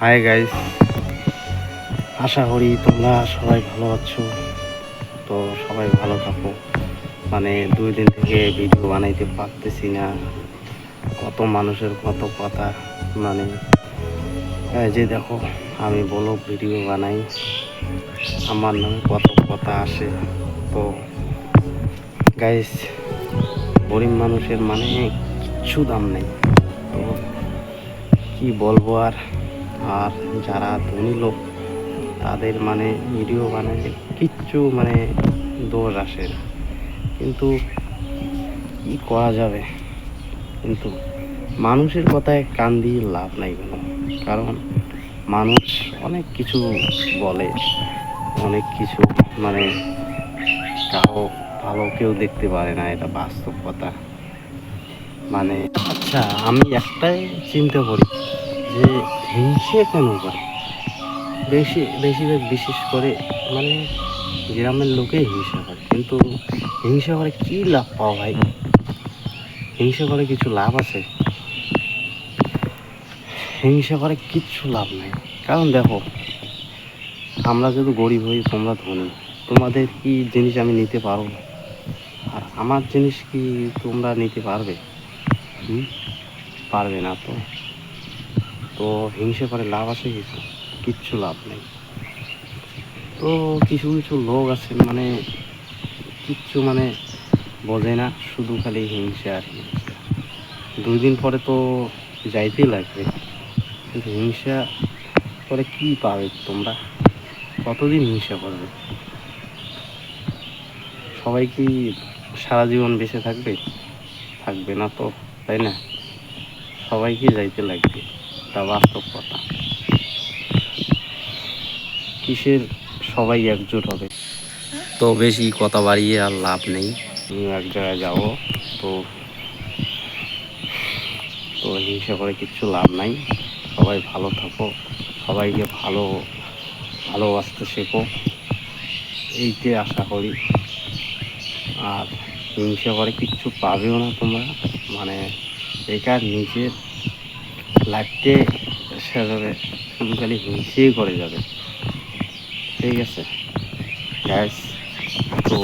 Hi guys আশা করি তোমরা সবাই ভালো আছো। তো সবাই ভালো থাকো। মানে দুই দিন থেকে ভিডিও বানাইতে পারতেছি না। কত মানুষের কত কথা। মানে যে দেখো, আমি বলো ভিডিও বানাই। আমার নামে কত কথা আসে। তো গাইস গরিব মানুষের মানে কিচ্ছু দাম নেই। তো, কি বলব আর? আর যারা ধনী লোক, তাদের মানে ভিডিও বানালে কিচ্ছু মানে দোষ আসে না। কিন্তু কি করা যাবে? কিন্তু মানুষের কথায় কান দিয়ে লাভ নাই কোনো। কারণ মানুষ অনেক কিছু বলে, অনেক কিছু মানে কারও ভালো কেউ দেখতে পারে না, এটা বাস্তব কথা। মানে আচ্ছা আমি একটাই চিন্তা করি যে হিংসে কেন করে? বেশি, বেশিরভাগ বিশেষ করে মানে গ্রামের লোকেই হিংসা করে। কিন্তু হিংসা করে কী লাভ পাও ভাই? হিংসা করে কিছু লাভ আছে? হিংসা করে কিচ্ছু লাভ নাই। কারণ দেখো, আমরা যদি গরিব হই, তোমরা ধনী। তোমাদের কি জিনিস আমি নিতে পারব? আর আমার জিনিস কি তোমরা নিতে পারবে? পারবে না তো। তো হিংসে করে লাভ আছে কিছু? কিচ্ছু লাভ নেই। তো কিছু কিছু লোক আছে মানে কিচ্ছু মানে বোঝে না, শুধু খালি হিংসা আর হিংসা। দুই দিন পরে তো যাইতেই লাগবে। কিন্তু হিংসা করে কি পাবে তোমরা? কতদিন হিংসা করবে? সবাই কি সারা জীবন বেঁচে থাকবে? থাকবে না তো, তাই না? সবাইকে যাইতে লাগবে? তা বাস্তব কথা কিসের সবাই একজোট হবে? তো বেশি কথা বাড়িয়ে আর লাভ নেই। এক জায়গায় যাব তো তো হিংসা করে কিচ্ছু লাভ নাই। সবাই ভালো থাকো সবাইকে ভালো ভালোবাসতে শেখো। এইটাই আশা করি। আর হিংসা করে কিচ্ছু পাবেও না তোমরা। মানে বেকার নিজের লাইফটে সেভাবে শুধু খালি হিংসেই করে যাবে। ঠিক আছে? গ্যাস তো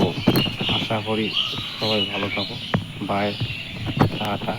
আশা করি সবাই ভালো থাকো। Bye tata.